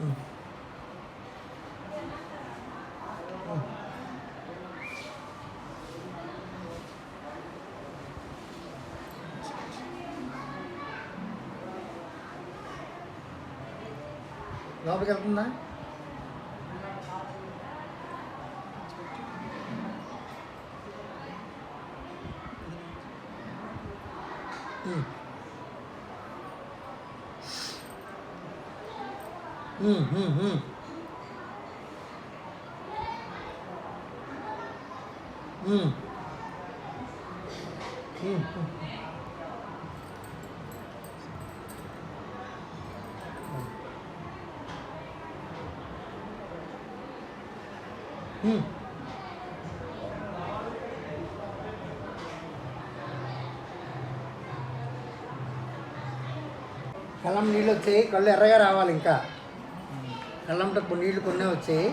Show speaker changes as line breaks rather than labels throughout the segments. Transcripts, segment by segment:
응. 응. 나밖에 안 끝나? 응. ఉమ్. కళ్ళం నీళ్ళు వచ్చాయి కళ్ళు ఎర్రగా రావాలి ఇంకా. కళ్ళంట కొన్ని నీళ్ళు కొన్నే వచ్చాయి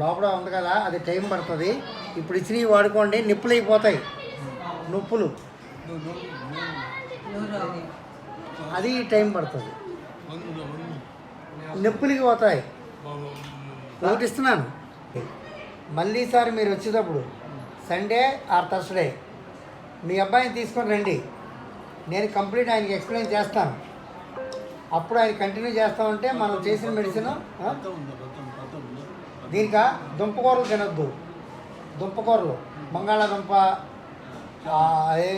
లోపల ఉంది కదా అది టైం పడుతుంది. ఇప్పుడు ఇచ్చినవి వాడుకోండి నిప్పులు అయిపోతాయి. నొప్పులు. అది టైం పడుతుంది. నొప్పులకి పోతాయి. ఒకటి ఇస్తున్నాను మళ్ళీ సారి మీరు వచ్చేటప్పుడు సండే ఆర్ థర్స్డే మీ అబ్బాయిని తీసుకొని రండి. నేను కంప్లీట్ ఆయనకి ఎక్స్ప్లెయిన్ చేస్తాను. అప్పుడు ఆయన కంటిన్యూ చేస్తామంటే మనం చేసిన మెడిసిన్ దీనికా? దుంపకూరలు తినొద్దు. దుంపకూరలు. బంగాళాదుంప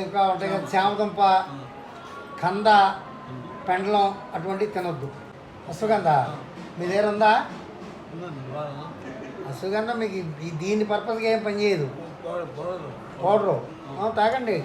ఇంకా ఉంటాయి కదా చామదుంప కంద పెండలం అటువంటివి తినొద్దు. అశ్వగంధ. మీ దగ్గర ఉందా? అశ్వగంధ మీకు దీని పర్పస్గా ఏం పనిచేయదు పౌడరు తాగండి.